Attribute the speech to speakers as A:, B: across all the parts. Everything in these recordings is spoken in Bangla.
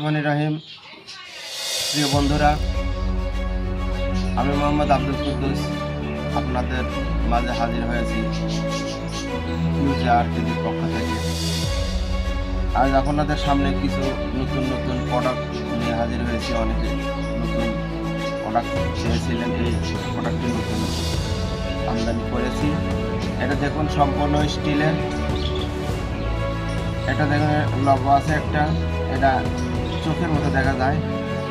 A: রহমান রাহিম। প্রিয় বন্ধুরা, আমি মোহাম্মদ আব্দুল কুদ্দুস আপনাদের মাঝে হাজির হয়েছি আর পক্ষ থেকে। আজ আপনাদের সামনে কিছু নতুন নতুন প্রোডাক্ট নিয়ে হাজির হয়েছি। অনেকে নতুন প্রোডাক্ট চেয়েছিলেন এই প্রোডাক্টটি নতুন আমদানি করেছি। এটা দেখুন, সম্পূর্ণ স্টিলের এটা দেখুন লগো আছে একটা। এটা চোখের মতো দেখা যায়।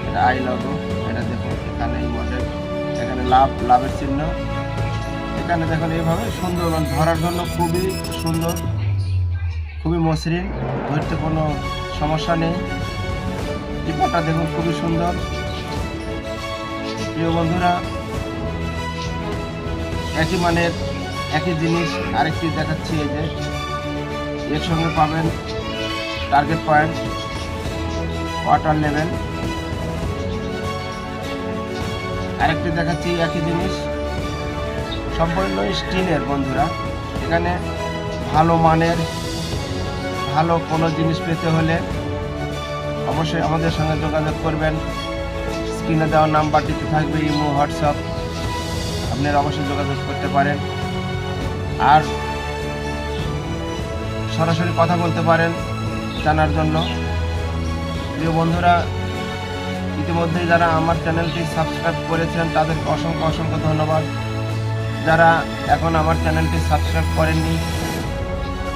A: এটা আই লগো এটা দেখুন এখানে এই এখানে লাভ, লাভের চিহ্ন। এখানে দেখুন এইভাবে সুন্দর ধরার জন্য খুবই সুন্দর, খুবই মসৃণ, ধরতে কোনো সমস্যা নেই। টিপাটা দেখুন খুবই সুন্দর। প্রিয় বন্ধুরা, একই মানের, একই জিনিস আরেকটি দেখাচ্ছি এই যে। এর সঙ্গে পাবেন টার্গেট পয়েন্ট ওয়াটার লেভেল আরেকটি দেখাচ্ছি, একই জিনিস। সম্পূর্ণ স্টিলের বন্ধুরা। এখানে ভালো মানের, ভালো কোনো জিনিস পেতে হলে অবশ্যই আমাদের সঙ্গে যোগাযোগ করবেন। স্ক্রিনে দেওয়া নাম্বারটিতে থাকবে, ইমো, হোয়াটসঅ্যাপ। আপনারা অবশ্যই যোগাযোগ করতে পারেন। আর সরাসরি কথা বলতে পারেন জানার জন্য। প্রিয় বন্ধুরা ইতিমধ্যেই যারা আমার চ্যানেলটি সাবস্ক্রাইব করেছেন তাদের অসংখ্য অসংখ্য ধন্যবাদ। যারা এখন আমার চ্যানেলটি সাবস্ক্রাইব করেননি,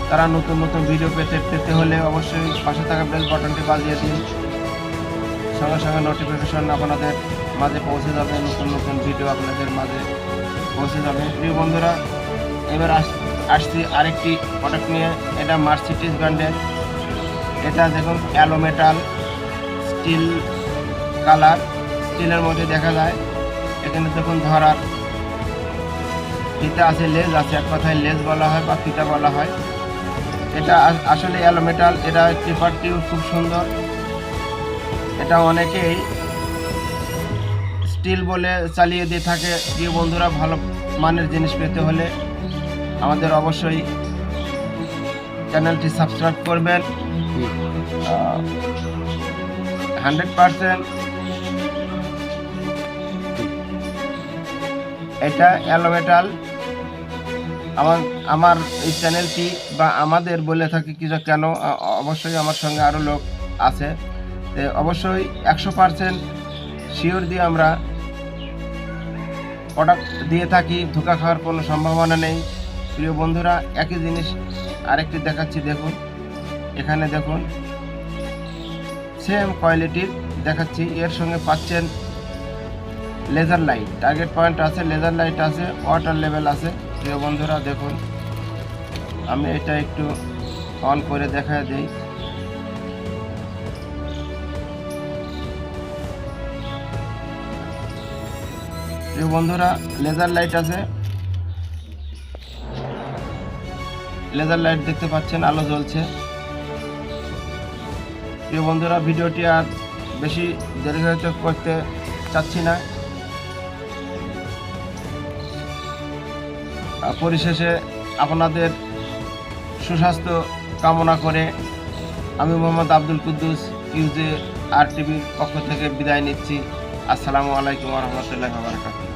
A: তারা নতুন নতুন ভিডিও পেতে পেতে হলে অবশ্যই পাশে থাকা বেল বাটনটি বাজিয়ে দিন। সঙ্গে সঙ্গে নোটিফিকেশন আপনাদের মাঝে পৌঁছে যাবে, নতুন নতুন ভিডিও আপনাদের মাঝে পৌঁছে যাবে। প্রিয় বন্ধুরা, এবার আস- আসছি আরেকটি প্রোডাক্ট নিয়ে। এটা মার্সিটিস ব্র্যান্ডের এটা দেখুন অ্যালো মেটাল স্টিল কালার স্টিলের মধ্যে দেখা যায়। এখানে দেখুন ধরার ফিতা আছে লেজ আছে, এক কথায় লেজ বলা হয় বা ফিতা বলা হয়। এটা আসলে অ্যালো মেটাল এটা পেপারটিও খুব সুন্দর। এটা অনেকেই স্টিল বলে চালিয়ে দিয়ে থাকে। প্রিয় বন্ধুরা, ভালো মানের জিনিস পেতে হলে আমাদের অবশ্যই চ্যানেলটি সাবস্ক্রাইব করবেন। Hundred percent. এটা অ্যালোমেটাল আমার আমার এই চ্যানেলটি বা আমাদের বলে থাকি কিছু কেন অবশ্যই আমার সঙ্গে আরও লোক আছে। অবশ্যই একশো পারসেন্ট শিওর দিয়ে আমরা প্রোডাক্ট দিয়ে থাকি, ধোকা খাওয়ার কোনো সম্ভাবনা নেই। প্রিয় বন্ধুরা, একই জিনিস আরেকটি দেখাচ্ছি, দেখুন। এখানে দেখুন। সেম কোয়ালিটির দেখাচ্ছি। এর সঙ্গে পাচ্ছেন লেজার লাইট। টার্গেট পয়েন্ট আছে, লেজার লাইট আছে, ওয়াটার লেভেল আছে। প্রিয় বন্ধুরা, দেখুন। আমি এটা একটু অন করে দেখা দিই। প্রিয় বন্ধুরা, লেজার লাইট আছে। লেজার লাইট দেখতে পাচ্ছেন, আলো জ্বলছে। প্রিয় বন্ধুরা, ভিডিওটি আর বেশি দীর্ঘায়িত করতে চাচ্ছি না। পরিশেষে আপনাদের সুস্বাস্থ্য কামনা করে আমি মোহাম্মদ আব্দুল কুদ্দুস, ইউজে আর টিভির পক্ষ থেকে বিদায় নিচ্ছি। আসসালামু আলাইকুম রহমতুল্লাহ বারকাত